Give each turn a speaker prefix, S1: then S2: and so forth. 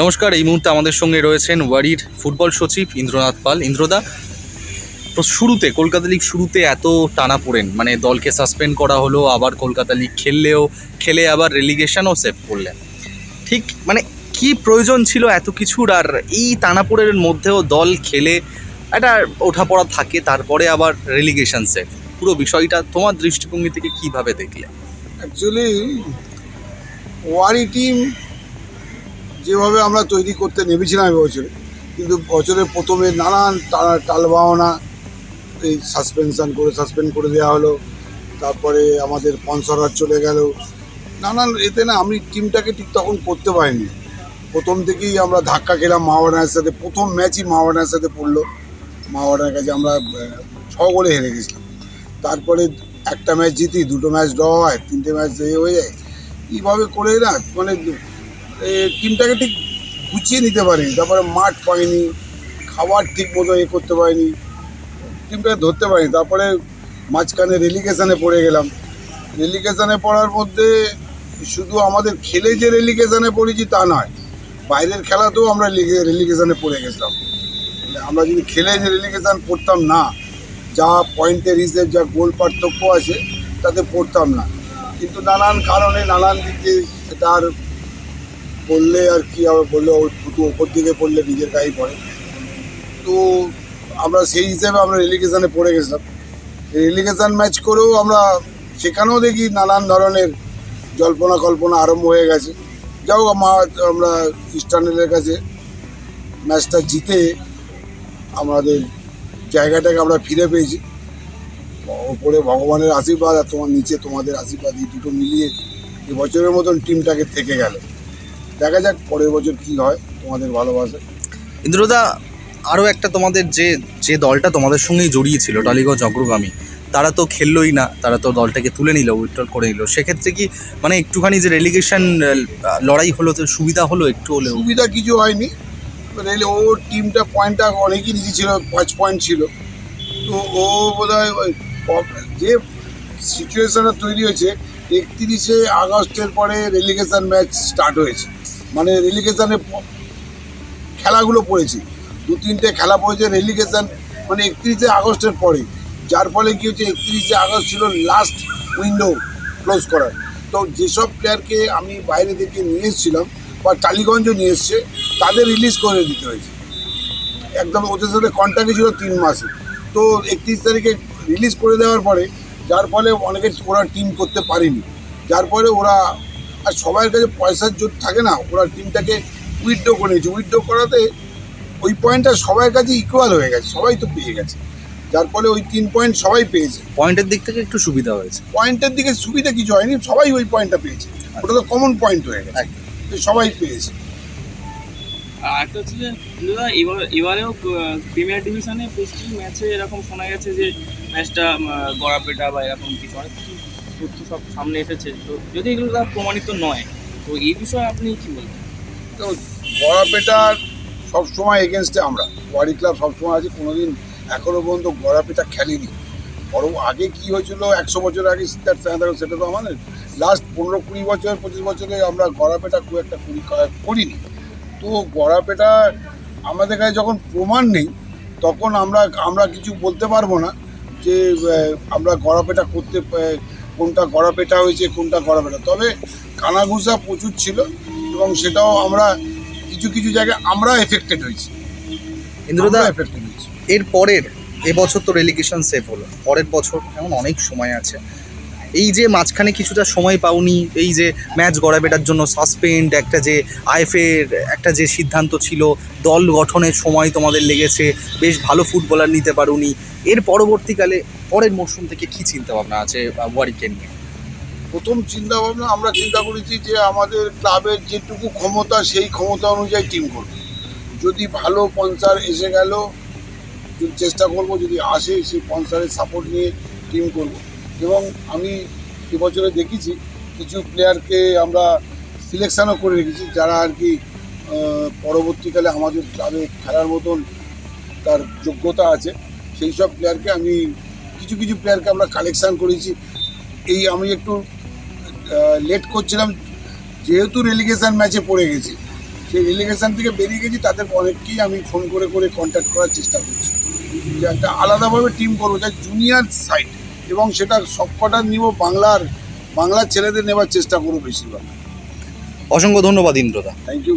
S1: নমস্কার, এই মুহূর্তে আমাদের সঙ্গে রয়েছেন ওয়ারির ফুটবল সচিব ইন্দ্রনাথ পাল। ইন্দ্রদা শুরুতে, কলকাতা লিগ শুরুতে এত টানা পড়েন মানে দলকে সাসপেন্ড করা হলো, আবার কলকাতা লিগ খেললেও, খেলে আবার রেলিগেশনও সেভ করলেন। ঠিক মানে কি প্রয়োজন ছিল এত কিছুর? আর এই টানাপোড়ের মধ্যেও দল খেলে একটা ওঠাপড়া থাকে, তারপরে আবার রেলিগেশন সেভ পুরো বিষয়টা তোমার দৃষ্টিভঙ্গি থেকে কীভাবে দেখলে?
S2: অ্যাকচুয়ালি ওয়ারি টিম যেভাবে আমরা তৈরি করতে নেমেছিলাম এবছরে, কিন্তু বছরের প্রথমে নানান টালবাহনা, এই সাসপেনশান করে সাসপেন্ড করে দেওয়া হলো, তারপরে আমাদের স্পন্সররা চলে গেল। নানান এতে না আমি টিমটাকে ঠিক তখন করতে পারিনি। প্রথম থেকেই আমরা ধাক্কা খেলাম মাওয়ানার সাথে, প্রথম ম্যাচই মাওয়ানার সাথে পড়ল। মাওয়ানার কাছে আমরা ছ গোলে হেরে গেছিলাম। তারপরে একটা ম্যাচ জিতি, দুটো ম্যাচ ড্র হয়, তিনটে ম্যাচ এ হয়ে যায়। এইভাবে করে না মানে টিমটাকে ঠিক গুছিয়ে নিতে পারিনি, তারপরে মাঠ পাইনি খাবার ঠিক মতো এ করতে পারিনি, টিমটাকে ধরতে পারিনি, তারপরে মাঝখানে রেলিগেশনে পড়ে গেলাম। রেলিগেশনে পড়ার মধ্যে শুধু আমাদের খেলে যে রেলিগেশনে পড়েছি তা নয়, বাইরের খেলাতেও আমরা রেলিগেশনে পড়ে গেছিলাম। মানে আমরা যদি খেলে যে রেলিগেশন পড়তাম না, যা পয়েন্টের হিসেব, যা গোল পার্থক্য আছে, তাতে পড়তাম না। কিন্তু নানান কারণে, নানান দিকে সেটা আর বললে আর কি, আবার বললে ওই দুটো ওপর দিকে পড়লে নিজের গায়েই পড়ে। তো আমরা সেই হিসেবে আমরা রেলিগেশনে পড়ে গেছিলাম। রেলিগেশন ম্যাচ করেও আমরা সেখানেও দেখি নানান ধরনের জল্পনা কল্পনা আরম্ভ হয়ে গেছে। যাও আমরা ইস্টার্নেলের কাছে ম্যাচটা জিতে আমাদের জায়গাটাকে আমরা ফিরে পেয়েছি। ওপরে ভগবানের আশীর্বাদ আর তোমার নিচে তোমাদের আশীর্বাদ এই দুটো মিলিয়ে এবছরের মতন টিমটাকে থেকে গেল। দেখা যাক পরের বছর কি হয় তোমাদের ভালোবাসা।
S1: ইন্দ্রদা আরও একটা তোমাদের যে যে দলটা তোমাদের সঙ্গেই জড়িয়েছিল টালিগঞ্জ অগ্রগামী তারা তো খেললোই না তারা তো দলটাকে তুলে নিল উইথড্রল করে নিল। সেক্ষেত্রে কি মানে একটুখানি যে রেলিগেশন লড়াই হলো তো সুবিধা হলো একটু হলেও?
S2: সুবিধা কিছু হয়নি। রেলে ওর টিমটা পয়েন্টটা অনেকই নিচে ছিল পাঁচ পয়েন্ট ছিল। তো ও বোধ হয় যে সিচুয়েশনটা তৈরি হয়েছে, একত্রিশে আগস্টের পরে রেলিগেশন ম্যাচ স্টার্ট হয়েছে। মানে রেলিগেশনে খেলাগুলো পড়েছে। দু তিনটে খেলা পড়েছে রেলিগেশন মানে একত্রিশে আগস্টের পরে। যার ফলে কী হচ্ছে, একত্রিশে আগস্ট ছিল লাস্ট উইন্ডো ক্লোজ করার। তো যেসব প্লেয়ারকে আমি বাইরে থেকে নিয়ে এসেছিলাম বা টালিগঞ্জও নিয়ে এসছে, তাদের রিলিজ করে দিতে হয়েছে। একদম ওদের সাথে কন্ট্যাক্টে ছিল তিন মাসে। তো একত্রিশ তারিখে রিলিজ করে দেওয়ার পরে যার ফলে অনেকে ওরা টিম করতে পারেনি। যার ফলে ওরা আর সবার কাছে পয়সার জোর থাকে না ওরা টিমটাকে উইথড্র করে নিয়েছে। উইথড্র করাতে ওই পয়েন্টটা সবার কাছে ইকুয়াল হয়ে গেছে সবাই তো পেয়ে গেছে। যার ফলে ওই তিন পয়েন্ট সবাই পেয়েছে।
S1: পয়েন্টের দিক থেকে একটু সুবিধা হয়েছে।
S2: পয়েন্টের দিকে সুবিধা কিছু হয়নি সবাই ওই পয়েন্টটা পেয়েছে। ওটা তো কমন পয়েন্ট হয়ে গেছে। সবাই পেয়েছে।
S3: আর একটা হচ্ছে যে, দাদা, এবার, এবারেও প্রিমিয়ার ডিভিশনে প্রতি ম্যাচে এরকম শোনা গেছে যে, ম্যাচটা গড়াপেটা বা এরকম কিছু, অনেক কিছু তথ্য সব সামনে এসেছে। তো যদি এগুলো তার প্রমাণিত নয়, তো এই বিষয়ে আপনি কি বলবেন?
S2: তো গড়াপেটার সবসময় এগেনস্টে আমরা। ওয়ারি ক্লাব সবসময় আছে, কোনোদিন এখনও পর্যন্ত গড়াপেটা খেলেনি। বরং আগে কি হয়েছিল, একশো বছর আগে তার সেটা সেটা তো আমাদের। লাস্ট পনেরো কুড়ি বছর, পঁচিশ বছরে আমরা গড়াপেটা খুব একটা করি করিনি। তো গড়াপেটা আমাদের কাছে যখন প্রমাণ নেই তখন আমরা আমরা কিছু বলতে পারব না যে আমরা গড়াপেটা করতে কোনটা গড়াপেটা হয়েছে কোনটা গড়াপেটা। তবে কানাঘুষা প্রচুর ছিল এবং সেটাও আমরা কিছু কিছু জায়গায় আমরা এফেক্টেড হয়েছি।
S1: ইন্দ্রদা
S2: এফেক্টেড হয়েছি।
S1: এর পরের এবছর তো রেলিগেশন সেভ হলো। পরের বছর এমন অনেক সময় আছে। এই যে মাঝখানে কিছুটা সময় পাওনি, এই যে ম্যাচ গড়াবেটার জন্য সাসপেন্ড একটা যে আইএফের একটা যে সিদ্ধান্ত ছিল, দল গঠনের সময় তোমাদের লেগেছে, বেশ ভালো ফুটবলার নিতে পারোনি। এর পরবর্তীকালে পরের মরশুম থেকে কি চিন্তা ভাবনা আছে ওয়ারিকে নিয়ে?
S2: প্রথম চিন্তা ভাবনা আমরা চিন্তা করেছি যে আমাদের ক্লাবের যেটুকু ক্ষমতা, সেই ক্ষমতা অনুযায়ী টিম করব। যদি ভালো স্পন্সার এসে গেল চেষ্টা করব, যদি আসে, সেই স্পন্সারের সাপোর্ট নিয়ে টিম করব। এবং আমি এবছরে দেখেছি কিছু প্লেয়ারকে আমরা সিলেকশনও করে রেখেছি, যারা আর কি পরবর্তীকালে আমাদের ক্লাবে খেলার মতন তার যোগ্যতা আছে। সেই সব প্লেয়ারকে আমি, কিছু কিছু প্লেয়ারকে আমরা কালেকশান করেছি। এই আমি একটু লেট করছিলাম, যেহেতু রেলিগেশন ম্যাচে পড়ে গেছি। সেই রেলিগেশন থেকে বেরিয়ে গেছি, তাদের অনেককেই আমি ফোন করে করে কন্ট্যাক্ট করার চেষ্টা করছি। যে একটা আলাদাভাবে টিম করব, যা জুনিয়র সাইড এবং সেটা সবকটা নিব বাংলার বাংলার ছেলেদের নেবার চেষ্টা করব বেশিরভাগ।
S1: অসংখ্য ধন্যবাদ ইন্দ্রদা।
S2: Thank you